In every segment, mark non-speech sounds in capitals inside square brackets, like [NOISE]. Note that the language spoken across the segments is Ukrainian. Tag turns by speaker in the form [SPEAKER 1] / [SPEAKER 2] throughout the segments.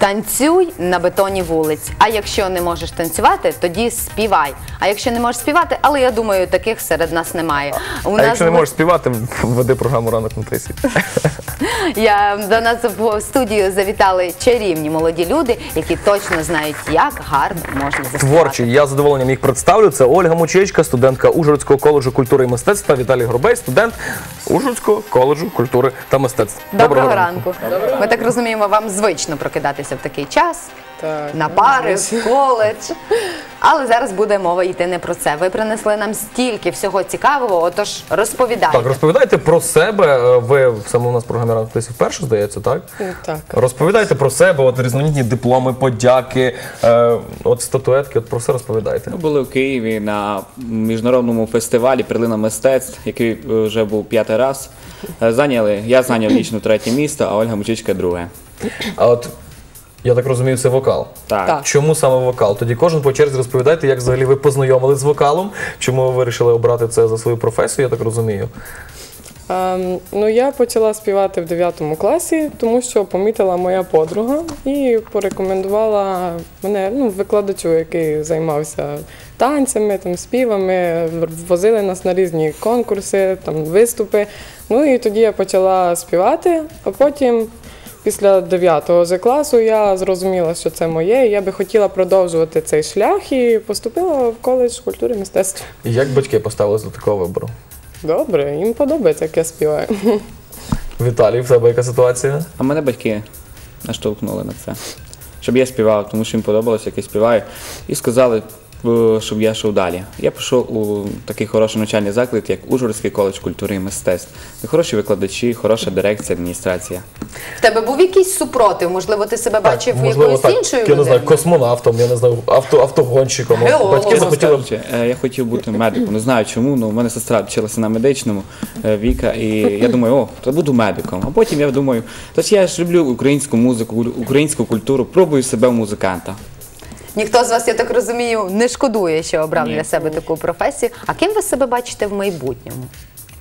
[SPEAKER 1] Танцюй на бетоні вулиць. А якщо не можеш танцювати, тоді співай. А якщо не можеш співати, але я думаю, таких серед нас немає. У
[SPEAKER 2] А якщо не можеш співати, веди програму ранок на тисі. [LAUGHS]
[SPEAKER 1] Я до нас в студію завітали чарівні молоді люди, які точно знають, як гарно можна заспівати.
[SPEAKER 2] Творчий. Я з задоволенням їх представлю. Це Ольга Мучечка, студентка Ужгородського коледжу культури і мистецтва. Віталій Горбей, студент Ужгородського коледжу культури та мистецтв.
[SPEAKER 1] Доброго, ранку. Ми так розуміємо, вам звично прокидатися в такий час.
[SPEAKER 3] Так.
[SPEAKER 1] на пари, в коледж. Але зараз буде мова йти не про це. Ви принесли нам стільки всього цікавого, отож розповідайте.
[SPEAKER 2] Так, розповідайте про себе. Е, Ви саме у нас в програмі ранок на вперше, здається, так?
[SPEAKER 3] Так.
[SPEAKER 2] Розповідайте про себе, от різноманітні дипломи, подяки, е, от статуетки, от про все розповідайте.
[SPEAKER 4] Ми були в Києві на міжнародному фестивалі Перлина мистецтв, який е, вже був п'ятий раз. Зайняли, я зайняв лічно третє місто, а Ольга Мучичка друге.
[SPEAKER 2] А от я так розумію, це вокал.
[SPEAKER 4] Так.
[SPEAKER 3] Так.
[SPEAKER 2] Чому саме вокал? Тоді кожен по черзі розповідайте, як взагалі ви познайомились з вокалом, чому ви вирішили обрати це за свою професію, я так розумію.
[SPEAKER 3] Ем, ну, я почала співати в 9 класі, тому що помітила моя подруга і порекомендувала мене ну, викладачу, який займався танцями, там, співами, возили нас на різні конкурси, там, виступи. Ну і тоді я почала співати, а потім. Після 9 З класу я зрозуміла, що це моє, і я би хотіла продовжувати цей шлях і поступила в коледж культури і мистецтв.
[SPEAKER 2] І Як батьки поставились до такого вибору?
[SPEAKER 3] Добре, їм подобається, як я співаю.
[SPEAKER 2] Віталій, в тебе яка ситуація?
[SPEAKER 4] А мене батьки наштовхнули на це. Щоб я співав, тому що їм подобалося, як я співаю. І сказали, щоб я йшов далі. Я пішов у такий хороший навчальний заклад, як Ужгородський коледж культури і мистецтв. Де хороші викладачі, хороша дирекція, адміністрація.
[SPEAKER 1] В тебе був якийсь супротив? Можливо, ти себе бачив якоюсь
[SPEAKER 2] так,
[SPEAKER 1] іншою
[SPEAKER 2] я не знаю,
[SPEAKER 1] людиною?
[SPEAKER 2] космонавтом, я не знаю, авто, автогонщиком.
[SPEAKER 1] Геологом.
[SPEAKER 2] Батьки захотіли.
[SPEAKER 4] кажучи, е, я хотів бути медиком. Не знаю чому, але в мене сестра вчилася на медичному е, Віка, і я думаю, о, то буду медиком. А потім я думаю, то ж я ж люблю українську музику, українську культуру, пробую себе в музиканта.
[SPEAKER 1] Ніхто з вас, я так розумію, не шкодує, що обрав
[SPEAKER 4] Ні.
[SPEAKER 1] для себе таку професію. А ким ви себе бачите в майбутньому?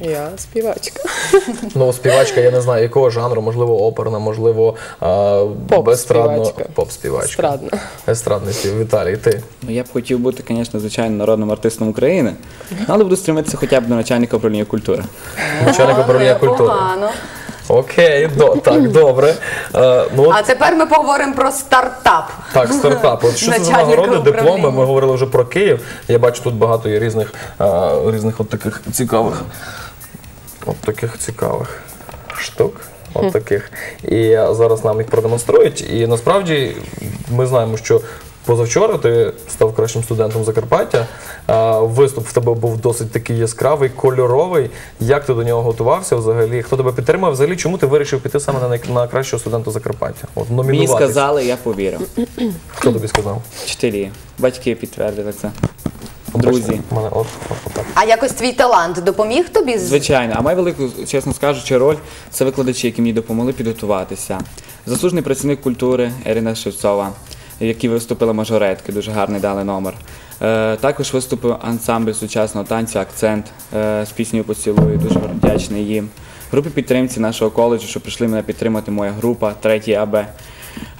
[SPEAKER 3] Я співачка. [LAUGHS]
[SPEAKER 2] Ну, співачка, я не знаю, якого жанру, можливо, оперна, можливо, а, естрадно.
[SPEAKER 3] Поп-співачка. Естрадна.
[SPEAKER 2] Естрадний спів. Віталій, ти.
[SPEAKER 4] Ну, Я б хотів бути, звісно, звичайно, народним артистом України, але буду стремитися хоча б до начальника управління культури.
[SPEAKER 2] Начальник управління культури.
[SPEAKER 1] Непогано.
[SPEAKER 2] Окей, до, так, добре. Е, ну, от,
[SPEAKER 1] А тепер ми поговоримо про стартап.
[SPEAKER 2] Так, стартап. От що це за
[SPEAKER 1] Начальника
[SPEAKER 2] нагороди, дипломи? Ми говорили вже про Київ. Я бачу тут багато є різних, а, різних от таких цікавих. От таких цікавих штук. От таких. І зараз нам їх продемонструють. І насправді ми знаємо, що позавчора ти став кращим студентом Закарпаття. Виступ в тебе був досить такий яскравий, кольоровий. Як ти до нього готувався взагалі? Хто тебе підтримав? Взагалі, чому ти вирішив піти саме на, на кращого студента Закарпаття? От
[SPEAKER 4] Мені сказали, я повірив.
[SPEAKER 2] Хто тобі сказав?
[SPEAKER 4] Вчителі, батьки підтвердили це. Друзі.
[SPEAKER 2] Мене от, так.
[SPEAKER 1] А якось твій талант допоміг тобі?
[SPEAKER 4] Звичайно, а маю велику, чесно скажучи, роль це викладачі, які мені допомогли підготуватися. Заслужений працівник культури Ірина Шевцова, які виступили мажоретки, дуже гарний дали номер. Е, також виступив ансамбль сучасного танцю Акцент е, з піснею Поцілую, дуже вдячний їм. Групі підтримці нашого коледжу, що прийшли мене підтримати моя група, третій АБ.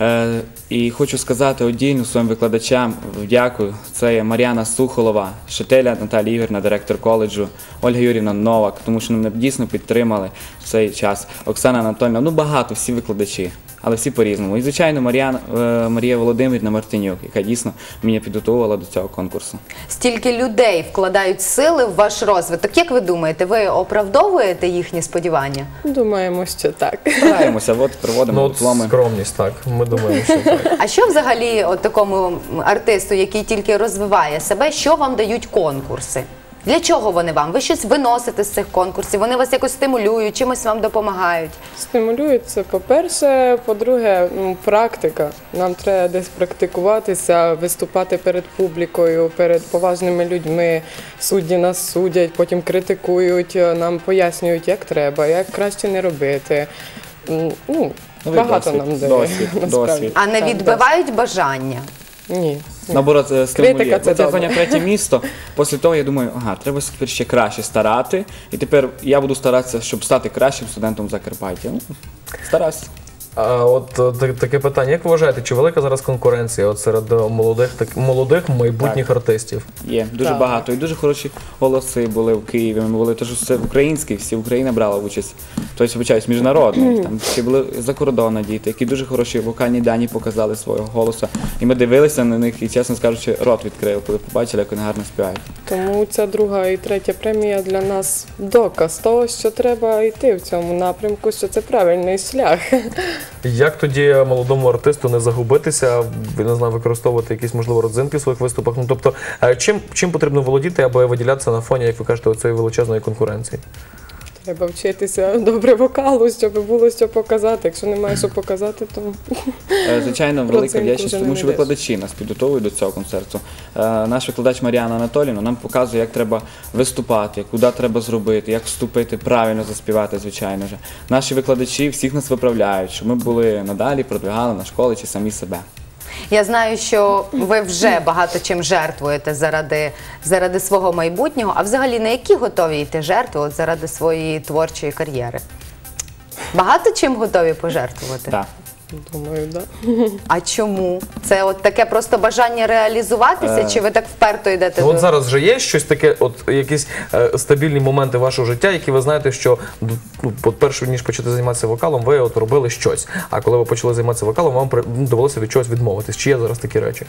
[SPEAKER 4] Е, і хочу сказати одільно своїм викладачам дякую. Це є Мар'яна Сухолова, Шетеля Наталія Ігорівна, директор коледжу, Ольга Юрівна Новак, тому що мене дійсно підтримали в цей час. Оксана Анатольовна, ну багато, всі викладачі, але всі по-різному. І, звичайно, Мар'яна, е, Марія Володимирівна Мартинюк, яка дійсно мене підготувала до цього конкурсу.
[SPEAKER 1] Стільки людей вкладають сили в ваш розвиток. Як ви думаєте, ви оправдовуєте їхні сподівання?
[SPEAKER 3] Думаємо, що так.
[SPEAKER 4] Стараємося, от проводимо
[SPEAKER 2] Ну,
[SPEAKER 4] дипломи.
[SPEAKER 2] скромність, так. Ми думаємо, що так.
[SPEAKER 1] А що взагалі от такому артисту, який тільки розвиває себе, що вам дають конкурси? Для чого вони вам? Ви щось виносите з цих конкурсів? Вони вас якось стимулюють, чимось вам допомагають?
[SPEAKER 3] Стимулюють це, по-перше. По-друге, ну, практика. Нам треба десь практикуватися, виступати перед публікою, перед поважними людьми. Судді нас судять, потім критикують, нам пояснюють, як треба, як краще не робити. Ну,
[SPEAKER 4] Новий
[SPEAKER 3] багато
[SPEAKER 4] досвід,
[SPEAKER 3] нам дає.
[SPEAKER 4] досвід, [LAUGHS]
[SPEAKER 3] насправді.
[SPEAKER 4] досвід.
[SPEAKER 1] А не
[SPEAKER 3] Так,
[SPEAKER 1] відбивають бажання?
[SPEAKER 3] Ні.
[SPEAKER 4] Наоборот, е, стимулює.
[SPEAKER 3] Критика це
[SPEAKER 4] я
[SPEAKER 3] добре.
[SPEAKER 4] зайняв третє місто. Після того я думаю, ага, треба тепер ще краще старати. І тепер я буду старатися, щоб стати кращим студентом Закарпаття. Ну, стараюся.
[SPEAKER 2] А от е, таке питання: як ви вважаєте, чи велика зараз конкуренція от серед е, молодих так молодих майбутніх артистів?
[SPEAKER 4] Є дуже
[SPEAKER 3] Так.
[SPEAKER 4] багато і дуже хороші голоси були в Києві. Ми були теж все українські, всі Україна брала участь. Тобто, вибачаюсь, міжнародний. Там ще були закордонні діти, які дуже хороші вокальні дані показали свого голосу. І ми дивилися на них і, чесно скажучи, рот відкрили, коли побачили, як вони гарно співають.
[SPEAKER 3] Тому ця друга і третя премія для нас доказ того, що треба йти в цьому напрямку, що це правильний шлях.
[SPEAKER 2] Як тоді молодому артисту не загубитися, не знаю, використовувати якісь можливо родзинки в своїх виступах? Ну тобто, е, чим чим потрібно володіти, аби виділятися на фоні, як ви кажете, цієї величезної конкуренції?
[SPEAKER 3] Треба вчитися добре вокалу, щоб було що показати. Якщо немає що показати, то
[SPEAKER 4] Е, Звичайно, велика вдячність, тому що викладачі нас підготовують до цього концерту. Е, Наш викладач Маріана Анатоліївна нам показує, як треба виступати, куди треба зробити, як вступити, правильно заспівати, звичайно ж. Наші викладачі всіх нас виправляють, щоб ми були надалі, продвигали на школи чи самі себе.
[SPEAKER 1] Я знаю, що ви вже багато чим жертвуєте заради, заради свого майбутнього. А взагалі на які готові йти жертви заради своєї творчої кар'єри? Багато чим готові пожертвувати?
[SPEAKER 4] Так.
[SPEAKER 3] Думаю, да.
[SPEAKER 1] А чому? Це от таке просто бажання реалізуватися,
[SPEAKER 4] Е.
[SPEAKER 1] чи ви так вперто йдете
[SPEAKER 2] Ну,
[SPEAKER 1] до
[SPEAKER 2] от зараз вже є щось таке, от якісь е, стабільні моменти вашого життя, які ви знаєте, що ну, от перше ніж почати займатися вокалом, ви от робили щось. А коли ви почали займатися вокалом, вам при- ну, довелося від чогось відмовитись. Чи є зараз такі речі?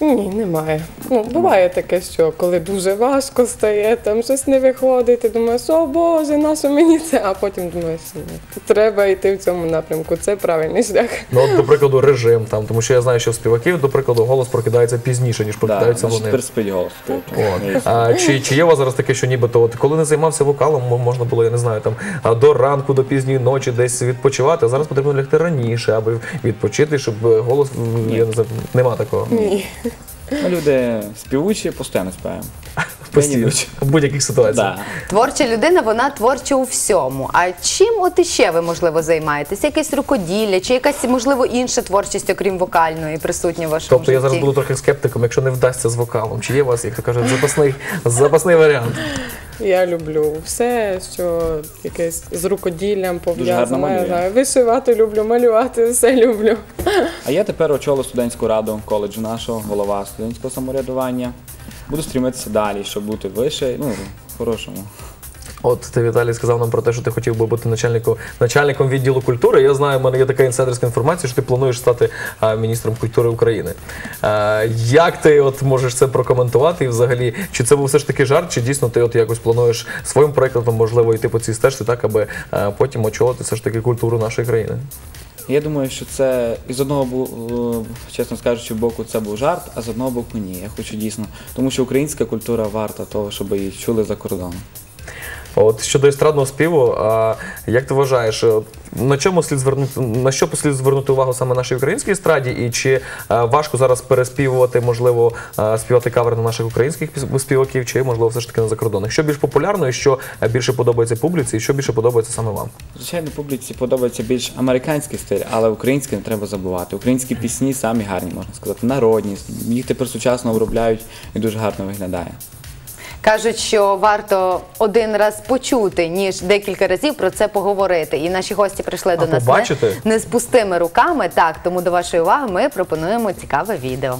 [SPEAKER 3] Ні, немає. Ну, буває таке, що коли дуже важко стає, там щось не виходить, ти думаєш, о Боже, нащо мені це? А потім думаєш, ні, треба йти в цьому напрямку, це правильний шлях.
[SPEAKER 2] Ну, от, до прикладу, режим там, тому що я знаю, що в співаків, до прикладу, голос прокидається пізніше, ніж
[SPEAKER 4] Да,
[SPEAKER 2] прокидаються вони.
[SPEAKER 4] тепер спить голос.
[SPEAKER 2] От. А, чи, чи є у вас зараз таке, що нібито, от, коли не займався вокалом, можна було, я не знаю, там до ранку, до пізньої ночі десь відпочивати, а зараз потрібно лягти раніше, аби відпочити, щоб е, голос
[SPEAKER 4] Ні.
[SPEAKER 2] я не знаю, нема такого.
[SPEAKER 3] Ні.
[SPEAKER 4] Ми люди співучі, постійно співаємо. [LAUGHS]
[SPEAKER 2] Постійно. В будь-яких ситуаціях.
[SPEAKER 4] Да.
[SPEAKER 1] Творча людина, вона творча у всьому. А чим от іще ви, можливо, займаєтесь? Якесь рукоділля, чи якась, можливо, інша творчість, окрім вокальної, присутня в вашому
[SPEAKER 2] Тобто я зараз
[SPEAKER 1] житті?
[SPEAKER 2] буду трохи скептиком, якщо не вдасться з вокалом. Чи є у вас, як то кажуть, запасний, запасний варіант?
[SPEAKER 3] Я люблю все, що якесь з рукоділлям пов'язане. Я Вишивати люблю, малювати, [LAUGHS] все люблю.
[SPEAKER 4] А я тепер очолив студентську раду коледжу нашого, голова студентського самоврядування. Буду стрімитися далі, щоб бути вище, ну, в хорошому.
[SPEAKER 2] От ти Віталій сказав нам про те, що ти хотів би бути начальником, начальником відділу культури. Я знаю, в мене є така інсайдерська інформація, що ти плануєш стати а, міністром культури України. А, як ти от можеш це прокоментувати? І взагалі, чи це був все ж таки жарт, чи дійсно ти от якось плануєш своїм прикладом, можливо, йти по цій стежці, так аби а, потім очолити все ж таки культуру нашої країни?
[SPEAKER 4] Я думаю, що це із одного е, чесно скажучи, боку це був жарт, а з одного боку ні. Я хочу дійсно, тому що українська культура варта того, щоб її чули за кордоном.
[SPEAKER 2] От щодо естрадного співу, а, як ти вважаєш, от, на чому слід звернути на що слід звернути увагу саме нашій українській естраді, і чи а, важко зараз переспівувати, можливо, а, співати кавер на наших українських співаків, чи можливо все ж таки на закордонних? Що більш популярно і що більше подобається публіці, і що більше подобається саме вам?
[SPEAKER 4] Звичайно, публіці подобається більш американський стиль, але український не треба забувати. Українські пісні самі гарні, можна сказати, народні. Їх тепер сучасно обробляють і дуже гарно виглядає.
[SPEAKER 1] Кажуть, що варто один раз почути, ніж декілька разів про це поговорити. І наші гості прийшли до нас не, не з пустими руками. Так, тому до вашої уваги ми пропонуємо цікаве відео.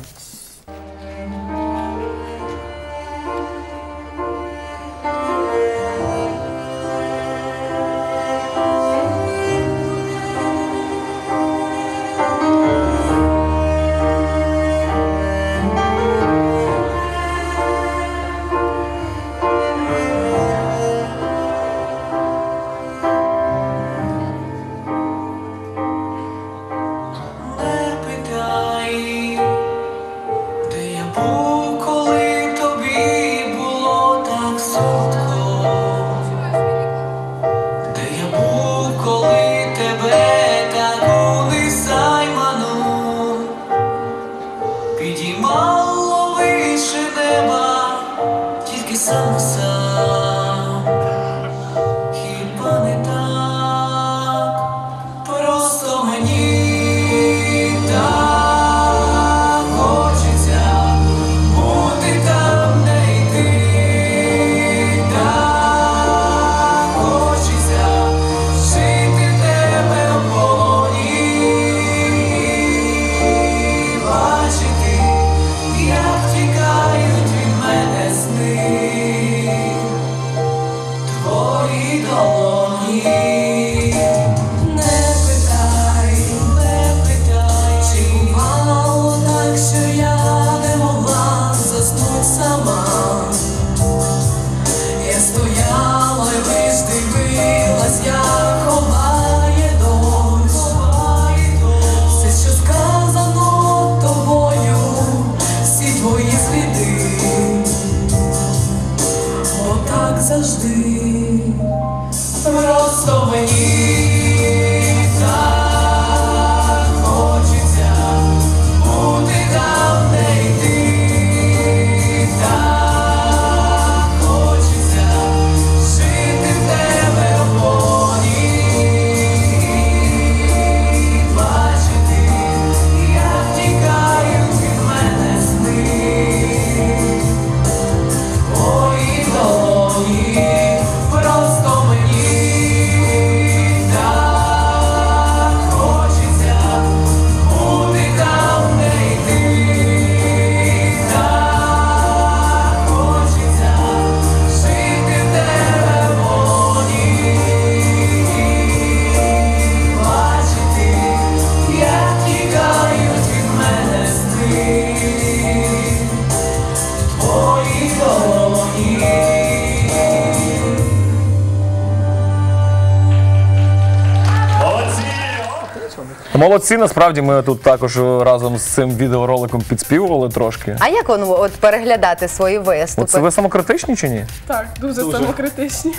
[SPEAKER 2] Молодці, насправді ми тут також разом з цим відеороликом підспівували трошки.
[SPEAKER 1] А як воно от переглядати свої
[SPEAKER 2] От
[SPEAKER 1] виступи?
[SPEAKER 2] це ви самокритичні чи ні?
[SPEAKER 3] Так, дуже, самокритичні.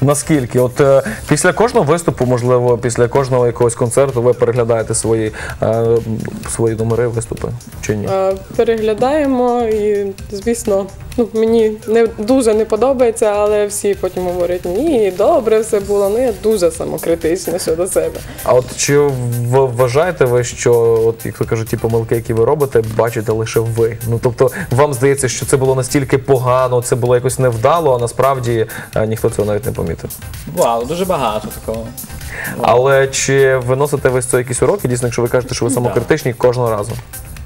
[SPEAKER 2] Наскільки? От е, після кожного виступу, можливо, після кожного якогось концерту ви переглядаєте свої, е, свої номери, виступи чи ні?
[SPEAKER 3] Е, Переглядаємо і, звісно, ну, [LAUGHS] мені не дуже не подобається, але всі потім говорять, ні, добре все було. Ну я дуже самокритична щодо себе.
[SPEAKER 2] А от чи вважаєте ви, що от як то кажуть, ті помилки, які ви робите, бачите лише ви? Ну тобто, вам здається, що це було настільки погано, це було якось невдало, а насправді е, ніхто цього навіть не помітив.
[SPEAKER 4] Вау, дуже багато такого.
[SPEAKER 2] Але чи виносите ви з цього якісь уроки? Дійсно, якщо ви кажете, що ви самокритичні кожного разу?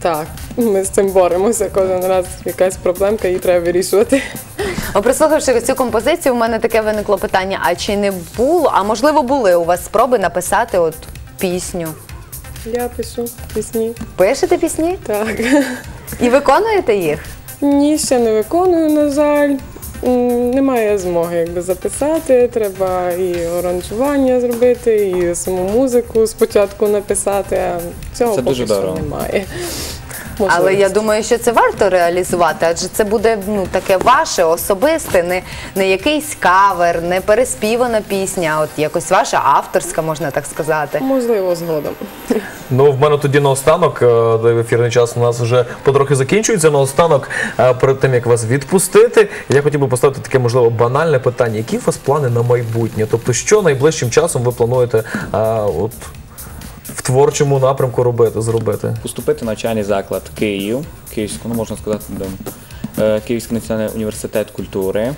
[SPEAKER 3] Так, ми з цим боремося. Кожен раз якась проблемка, її треба вирішувати.
[SPEAKER 1] О, Прослухавши цю композицію, у мене таке виникло питання: а чи не було, а можливо були у вас спроби написати от пісню?
[SPEAKER 3] Я пишу пісні.
[SPEAKER 1] Пишете пісні
[SPEAKER 3] Так.
[SPEAKER 1] і виконуєте їх?
[SPEAKER 3] Ні, ще не виконую, на жаль. Немає змоги якби записати, треба і аранжування зробити, і саму музику спочатку написати. А цього
[SPEAKER 4] Це
[SPEAKER 3] поки
[SPEAKER 4] дуже
[SPEAKER 3] що
[SPEAKER 4] дорого.
[SPEAKER 3] немає.
[SPEAKER 1] Але я думаю, що це варто реалізувати, адже це буде ну таке ваше особисте, не, не якийсь кавер, не переспівана пісня, а от якось ваша авторська, можна так сказати.
[SPEAKER 3] Можливо, згодом.
[SPEAKER 2] Ну, в мене тоді наостанок, е, ефірний час у нас вже потрохи закінчується. Наостанок, е, перед тим як вас відпустити, я хотів би поставити таке можливо банальне питання. Які у вас плани на майбутнє? Тобто, що найближчим часом ви плануєте е, от в творчому напрямку робити, зробити?
[SPEAKER 4] Поступити в навчальний заклад Київ, Київську, ну можна сказати, е, Київський національний університет культури.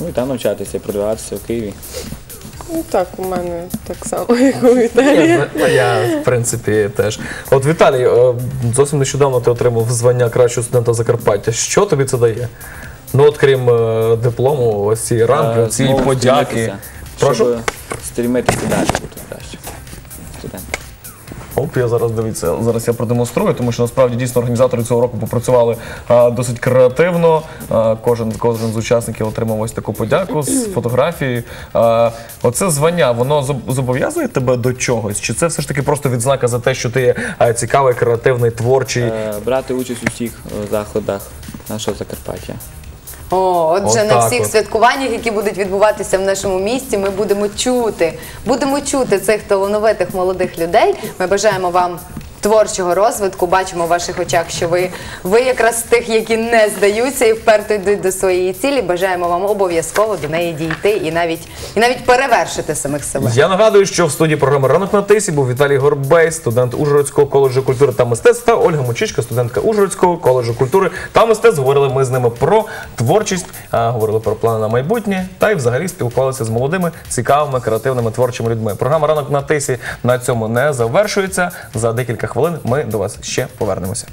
[SPEAKER 4] Ну і там навчатися і продвигатися в Києві.
[SPEAKER 3] Ну так, у мене так само, [LAUGHS] як у Віталія.
[SPEAKER 2] Я, я, в принципі, теж. От Віталій, е, зовсім нещодавно ти отримав звання кращого студента Закарпаття. Що тобі це дає? Ну, от крім е, диплому, ось ці рамки,
[SPEAKER 4] Е,
[SPEAKER 2] ці
[SPEAKER 4] знову
[SPEAKER 2] подяки.
[SPEAKER 4] стрімитися,
[SPEAKER 2] Прошу.
[SPEAKER 4] Щоб стрімитися далі.
[SPEAKER 2] Оп, я зараз дивіться. Зараз я продемонструю, тому що насправді дійсно організатори цього року попрацювали а, досить креативно. А, кожен, кожен з учасників отримав ось таку подяку з [CLEARS THROAT] фотографією. А, оце звання, воно зоб- зобов'язує тебе до чогось? Чи це все ж таки просто відзнака за те, що ти є а, цікавий, креативний, творчий?
[SPEAKER 4] Е, Брати участь у всіх е, заходах нашого Закарпаття.
[SPEAKER 1] О, отже,
[SPEAKER 2] От
[SPEAKER 1] на всіх
[SPEAKER 2] от.
[SPEAKER 1] святкуваннях, які будуть відбуватися в нашому місті, ми будемо чути, будемо чути цих талановитих молодих людей. Ми бажаємо вам. Творчого розвитку бачимо в ваших очах, що ви, ви якраз тих, які не здаються і вперто йдуть до своєї цілі. Бажаємо вам обов'язково до неї дійти і навіть і навіть перевершити самих себе.
[SPEAKER 2] Я нагадую, що в студії програми Ранок на тисі був Віталій Горбей, студент Ужгородського коледжу культури та мистецтв, та Ольга Мучичка, студентка Ужгородського коледжу культури та мистецтв. Говорили ми з ними про творчість, говорили про плани на майбутнє та й взагалі спілкувалися з молодими, цікавими, креативними творчими людьми. Програма Ранок на тисі на цьому не завершується. За декілька хвилин ми до вас ще повернемося.